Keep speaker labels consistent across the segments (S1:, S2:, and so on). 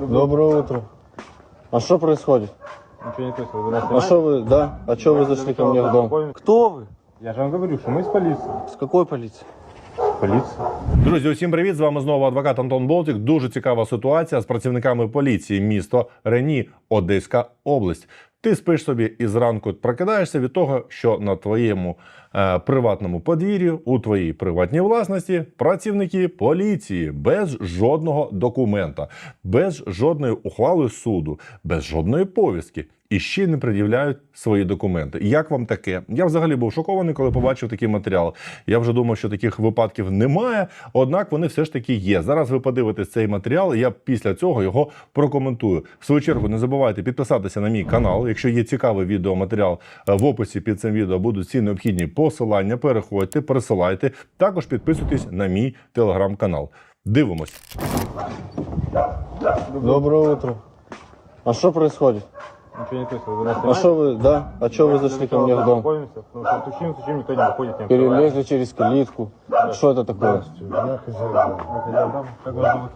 S1: Доброе утро. А что происходит?
S2: Ничего не слышал. Вы нас
S1: А
S2: снимаете?
S1: что вы, да? А что вы зашли ко мне в дом? Кто вы?
S2: Я же вам говорю, что мы из полиции.
S1: С какой полиции?
S2: Полиция.
S3: Друзі, усім привіт! З вами знову адвокат Антон Болтик. Дуже цікава ситуація з працівниками поліції місто Рені, Одеська область. Ти спиш собі і зранку прокидаєшся від того, що на твоєму е, приватному подвір'ї, у твоїй приватній власності, працівники поліції без жодного документа, без жодної ухвали суду, без жодної повістки. І ще не пред'являють свої документи. Як вам таке? Я взагалі був шокований, коли побачив такий матеріал. Я вже думав, що таких випадків немає, однак вони все ж таки є. Зараз ви подивитесь цей матеріал, я після цього його прокоментую. В свою чергу не забувайте підписатися на мій канал. Якщо є цікавий відеоматеріал е, в описі під цим відео будуть всі необхідні посилання. Переходьте, пересилайте. Також підписуйтесь на мій телеграм-канал. Дивимось.
S1: Доброе утро. А что происходит?
S2: Ничего не нас
S1: А что вы, да? А что вы зашли ко мне в дом?
S2: Потому что стучим, стучим, никто не выходит. не
S1: Перелезли через калитку. Что это такое?
S2: открывает. Да, Как вас зовут?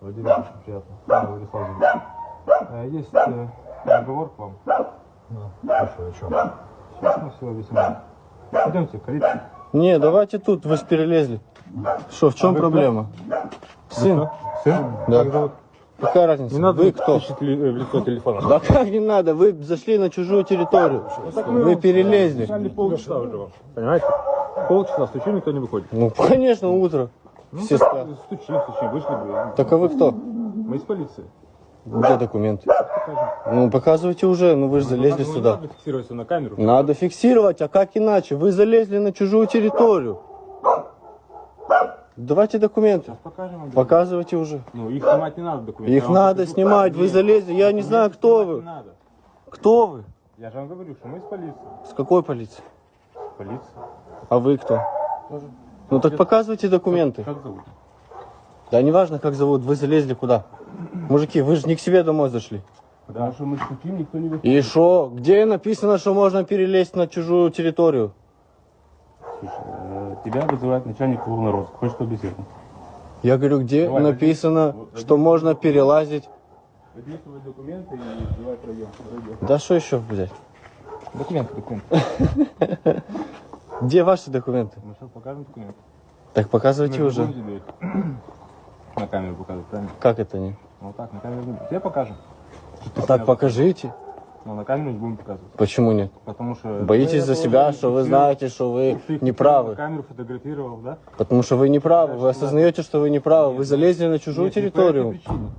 S2: Владимир, очень приятно. Я Владислав Зубов. Э, Есть э, разговор к вам. Хорошо, о чем? Сейчас мы все объясним. Пойдемте, калитку.
S1: Не, давайте тут, вы же перелезли. Что, в чем
S2: вы
S1: проблема? Сын,
S2: Сын?
S1: Да.
S2: Как зовут?
S1: Какая разница?
S2: Не надо
S1: Вы кто?
S2: э, в лицо телефона.
S1: Да как не надо? Вы зашли на чужую территорию. Вы перелезли.
S2: Полчаса уже вам. Понимаете? Полчаса стучим, никто не выходит.
S1: Ну, конечно, утро. Все спят.
S2: Стучим, стучим, вышли бы.
S1: Так а вы кто?
S2: Мы из полиции.
S1: Где документы?
S2: Покажем.
S1: Ну, показывайте уже, ну вы же залезли
S2: Ну,
S1: сюда.
S2: Надо фиксироваться на камеру.
S1: Надо фиксировать, а как иначе? Вы залезли на чужую территорию. Давайте документы.
S2: Покажем вам.
S1: Показывайте уже.
S2: Ну, их снимать не надо документы.
S1: Их
S2: Я вам
S1: надо
S2: покажу.
S1: снимать, вы
S2: Нет,
S1: залезли. Я не знаю, кто
S2: снимать не
S1: вы.
S2: надо.
S1: Кто вы?
S2: Я же вам говорю, что мы из полиции.
S1: С какой полиции?
S2: Полиция.
S1: А вы кто? Ну так показывайте документы.
S2: Как зовут?
S1: Да неважно, как зовут, вы залезли куда? Мужики, вы же не к себе домой зашли.
S2: Потому что мы стучим, никто не выходит.
S1: И что? Где написано, что можно перелезть на чужую территорию?
S4: Слушай, тебя вызывает начальник угловной розыска. Хочешь побеседовать?
S1: Я говорю, где
S2: Давай,
S1: написано, что можно перелазить?
S2: Возьми свои документы и давай пройдем. пройдем.
S1: Да что еще взять?
S2: Документы, документы.
S1: Где ваши документы?
S2: Мы сейчас покажем документы.
S1: Так показывайте
S2: Мы
S1: уже.
S2: На камеру показывать, правильно?
S1: Как это не?
S2: Ну вот так, на камеру. не- Тебе покажем.
S1: Так покажите.
S2: Но на камеру не будем показывать.
S1: Почему нет?
S2: Потому что...
S1: Боитесь за себя, что вы знаете, что вы не правы.
S2: камеру фотографировал, да?
S1: Потому что вы не правы. Вы осознаете, что вы не правы. Вы залезли на чужую территорию.
S2: Ну?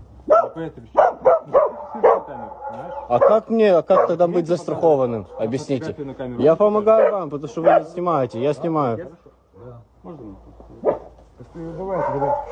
S1: А как мне, а как тогда быть застрахованным? Объясните. Я помогаю вам, потому что вы не снимаете. Я снимаю.
S2: Давайте, давайте.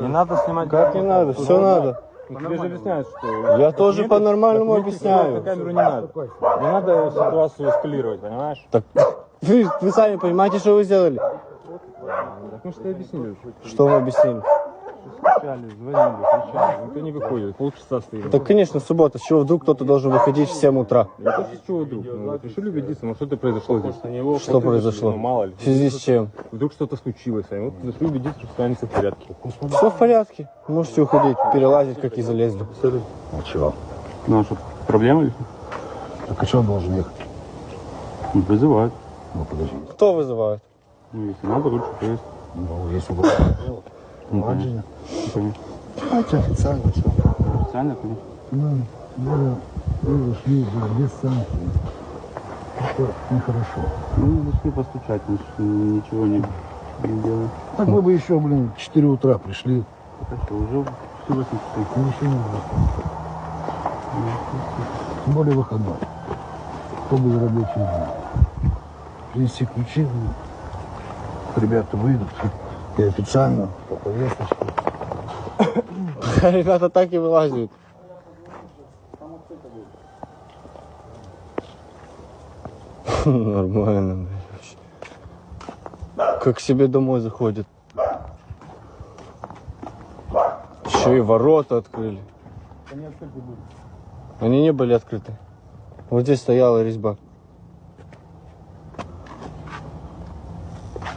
S2: Не надо. Снимать.
S1: Как не надо? Все надо.
S2: Ну, тебе же объясняют, что...
S1: Я тоже по-нормальному объясняю.
S2: Камеру не надо. Не надо ситуацию эскалировать, понимаешь?
S1: Так вы, вы сами понимаете, что вы сделали?
S2: Так мы что объяснили.
S1: Что вы объяснили?
S2: Кричали, звонили, кричали. Никто не выходит. Полчаса стоим.
S1: Так, конечно, суббота. С чего вдруг кто-то должен выходить в 7 утра?
S2: Не то, что с чего вдруг. Ну, вот решили убедиться, может что-то произошло здесь.
S1: Что произошло?
S2: Ну, мало ли.
S1: В связи с чем?
S2: Вдруг что-то случилось. Они вот решили убедиться, что с вами все в порядке.
S1: Все в порядке. Можете уходить, перелазить, как и залезли.
S5: Молчал.
S4: Ну а что, проблема или?
S5: Так а что он должен ехать?
S4: Ну, Вызывают.
S5: Ну подожди.
S1: Кто вызывает?
S4: Ну, если надо, лучше поезд.
S5: Ну, есть уголовное
S4: Ну? Ну, понятно.
S5: Давайте официально все.
S4: Официально, конечно.
S5: Ну, вы, вы да, без санкций. Это нехорошо.
S4: Ну, зашли постучать, мы ж ничего не, не делаем.
S5: Так вы бы еще, блин, в 4 утра пришли.
S4: Так что уже все 8 часов.
S5: Ну, еще не было. Тем более выходной. Кто будет рабочий день? Принести ключи. ну, Ребята выйдут. И официально по повесточке.
S1: Ребята так и вылазят. Нормально, блядь. Как себе домой заходят. Еще и ворота открыли. Они не были открыты. Вот здесь стояла резьба.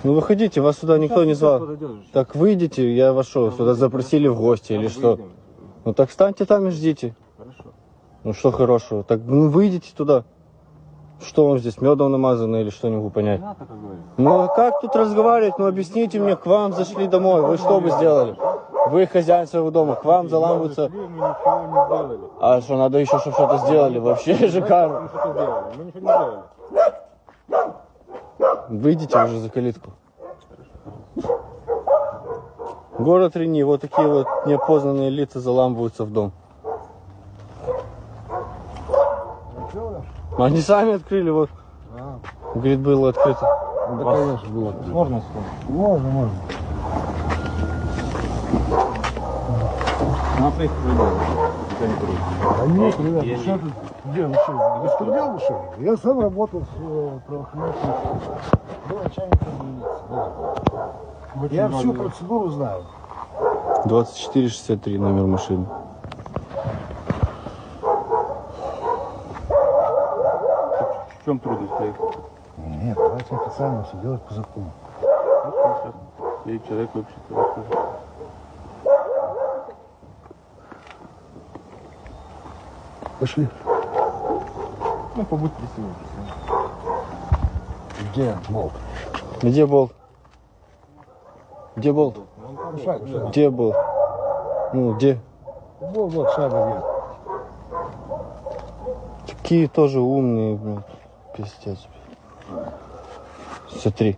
S1: Ну выходите, вас сюда никто не звал. Так выйдите, я что, сюда запросили в гости или что? Ну так встаньте там и ждите.
S2: Хорошо.
S1: Ну что хорошего? Так ну выйдите туда. Что вам здесь, медом намазано или что, не могу понять. Ну а как тут разговаривать? Ну объясните мне, к вам зашли домой, вы что бы сделали? Вы хозяин своего дома, к вам заламываются. А что, надо еще, чтобы что-то сделали? Вообще
S2: сделали. Мы ничего не сделали.
S1: Выйдите уже за калитку. Город Рени, вот такие вот неопознанные лица заламываются в дом. Они сами открыли, вот.
S5: А,
S1: Говорит, было открыто.
S5: да, конечно, было. открыто.
S2: Можно секунду?
S5: Можно, можно.
S4: На своих
S5: Да нет, ребят, ну что тут, где, ну что, беспредел вы что ли? Я сам работал в э. Был начальником милиции. Я всю процедуру знаю.
S1: 2463 номер машины.
S4: В чем трудность? Я
S5: Нет, давайте официально все делать по закону.
S4: я человек вообще-то
S5: Пошли.
S2: Ну, побудьте с ним.
S5: Где Болт?
S1: Где был? Где?
S5: Шаг, шаг.
S1: Где был? Ну, где?
S5: Вот, вот, шага есть.
S1: Такие тоже умные, блин. Пиздец. Смотри.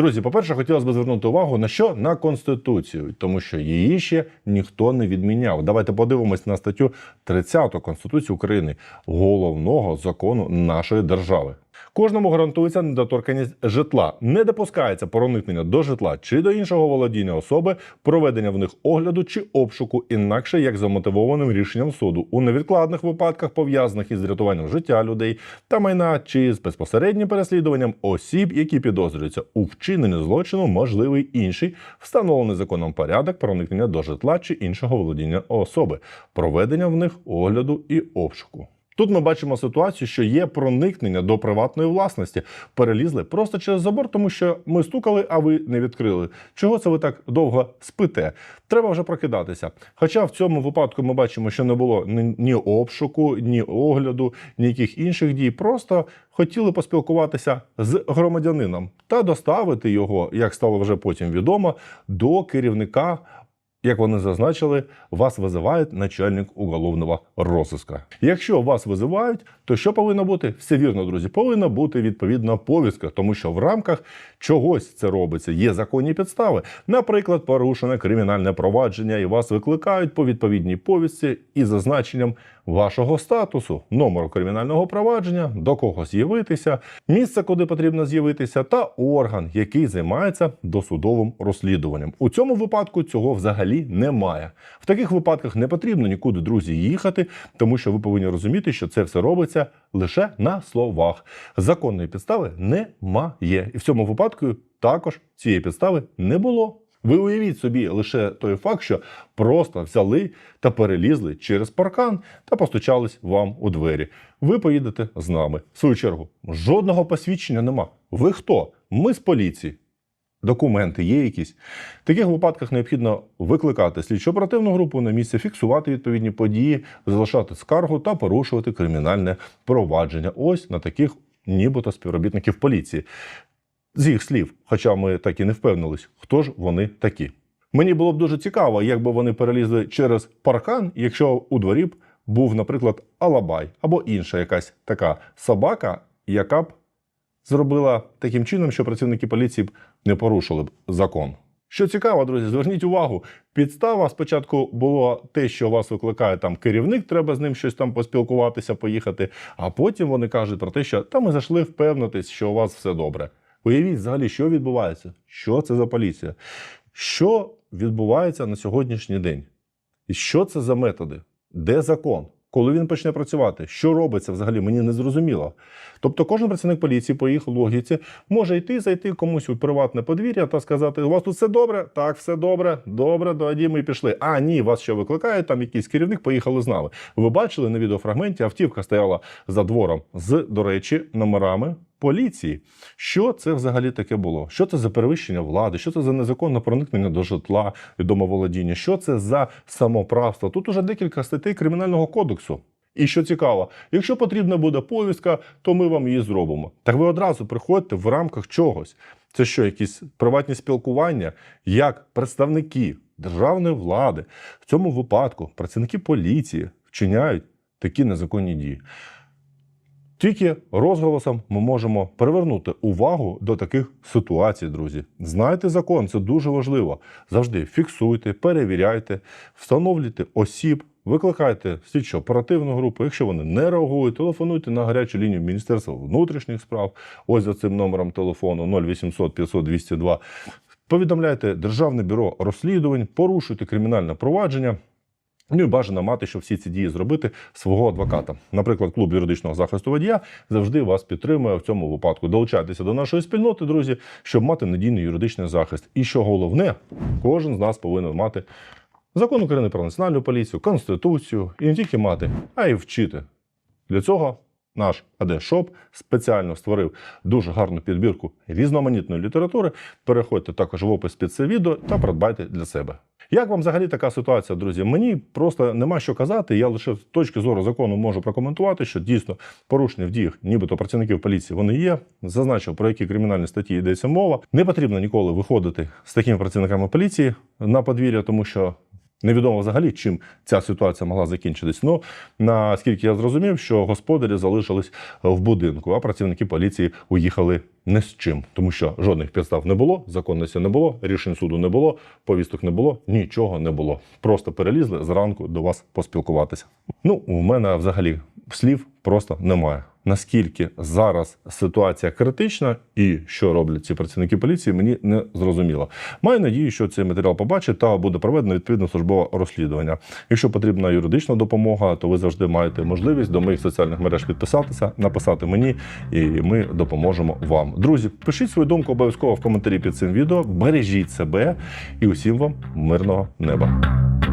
S3: Друзі, по-перше, хотілося б звернути увагу на що? На Конституцію, тому що її ще ніхто не відміняв. Давайте подивимось на статтю 30 Конституції України, головного закону нашої держави. Кожному гарантується недоторканність житла. Не допускається проникнення до житла чи до іншого володіння особи, проведення в них огляду чи обшуку, інакше як за мотивованим рішенням суду у невідкладних випадках, пов'язаних із рятуванням життя людей та майна, чи з безпосереднім переслідуванням осіб, які підозрюються у вчиненні злочину, можливий інший встановлений законом порядок проникнення до житла чи іншого володіння особи, проведення в них огляду і обшуку. Тут ми бачимо ситуацію, що є проникнення до приватної власності. Перелізли просто через забор, тому що ми стукали, а ви не відкрили. Чого це ви так довго спите? Треба вже прокидатися. Хоча в цьому випадку ми бачимо, що не було ні, обшуку, ні огляду, ніяких інших дій. Просто хотіли поспілкуватися з громадянином та доставити його, як стало вже потім відомо, до керівника як вони зазначили, вас визивають начальник уголовного розыска. Якщо вас визивають, то що повинно бути? Все вірно, друзі, повинна бути відповідна повістка, тому що в рамках чогось це робиться. Є законні підстави. Наприклад, порушене кримінальне провадження, і вас викликають по відповідній повістці із зазначенням вашого статусу, номеру кримінального провадження, до кого з'явитися, місце, куди потрібно з'явитися, та орган, який займається досудовим розслідуванням. У цьому випадку цього взагалі немає. В таких випадках не потрібно нікуди, друзі, їхати, тому що ви повинні розуміти, що це все робиться лише на словах. Законної підстави немає. І в цьому випадку також цієї підстави не було. Ви уявіть собі лише той факт, що просто взяли та перелізли через паркан та постучались вам у двері. Ви поїдете з нами. В свою чергу, жодного посвідчення нема. Ви хто? Ми з поліції. Документи є якісь. В таких випадках необхідно викликати слідчо оперативну групу на місце, фіксувати відповідні події, залишати скаргу та порушувати кримінальне провадження. Ось на таких нібито співробітників поліції. З їх слів, хоча ми так і не впевнились, хто ж вони такі. Мені було б дуже цікаво, якби вони перелізли через паркан, якщо у дворі б був, наприклад, Алабай або інша якась така собака, яка б зробила таким чином, що працівники поліції б не порушили б закон. Що цікаво, друзі, зверніть увагу, підстава спочатку було те, що вас викликає там керівник, треба з ним щось там поспілкуватися, поїхати. А потім вони кажуть про те, що та ми зайшли впевнитись, що у вас все добре. Уявіть взагалі, що відбувається, що це за поліція, що відбувається на сьогоднішній день, і що це за методи, де закон, коли він почне працювати. Що робиться взагалі, мені не зрозуміло. Тобто кожен працівник поліції по їх логіці може йти, зайти комусь у приватне подвір'я та сказати: у вас тут все добре? Так, все добре, добре, тоді ми пішли. А ні, вас ще викликають, там якийсь керівник, поїхали з нами. Ви бачили на відеофрагменті, автівка стояла за двором з, до речі, номерами. Поліції, що це взагалі таке було? Що це за перевищення влади? Що це за незаконне проникнення до житла і домоволодіння? Що це за самоправство? Тут уже декілька статей кримінального кодексу. І що цікаво, якщо потрібна буде повістка, то ми вам її зробимо. Так ви одразу приходьте в рамках чогось. Це що, якісь приватні спілкування, як представники державної влади в цьому випадку працівники поліції вчиняють такі незаконні дії. Тільки розголосом ми можемо привернути увагу до таких ситуацій, друзі. Знайте закон, це дуже важливо. Завжди фіксуйте, перевіряйте, встановлюйте осіб, викликайте слідчо оперативну групу. Якщо вони не реагують, телефонуйте на гарячу лінію Міністерства внутрішніх справ. Ось за цим номером телефону 0800 500 202. Повідомляйте Державне бюро розслідувань, порушуйте кримінальне провадження. Ну і бажано мати, щоб всі ці дії зробити свого адвоката. Наприклад, клуб юридичного захисту водія завжди вас підтримує в цьому випадку. Долучайтеся до нашої спільноти, друзі, щоб мати надійний юридичний захист. І що головне, кожен з нас повинен мати закон України про національну поліцію, конституцію і не тільки мати, а й вчити. Для цього наш АД-шоп спеціально створив дуже гарну підбірку різноманітної літератури. Переходьте також в опис під це відео та придбайте для себе. Як вам взагалі така ситуація, друзі? Мені просто нема що казати. Я лише з точки зору закону можу прокоментувати, що дійсно порушення в діях, нібито працівників поліції, вони є. Зазначив, про які кримінальні статті йдеться мова. Не потрібно ніколи виходити з такими працівниками поліції на подвір'я, тому що. Невідомо взагалі, чим ця ситуація могла закінчитись. Ну наскільки я зрозумів, що господарі залишились в будинку, а працівники поліції уїхали не з чим, тому що жодних підстав не було, законності не було, рішень суду не було, повісток не було, нічого не було. Просто перелізли зранку до вас поспілкуватися. Ну, у мене взагалі слів просто немає. Наскільки зараз ситуація критична і що роблять ці працівники поліції, мені не зрозуміло. Маю надію, що цей матеріал побачить та буде проведено відповідне службове розслідування. Якщо потрібна юридична допомога, то ви завжди маєте можливість до моїх соціальних мереж підписатися, написати мені, і ми допоможемо вам. Друзі, пишіть свою думку обов'язково в коментарі під цим відео. Бережіть себе і усім вам мирного неба.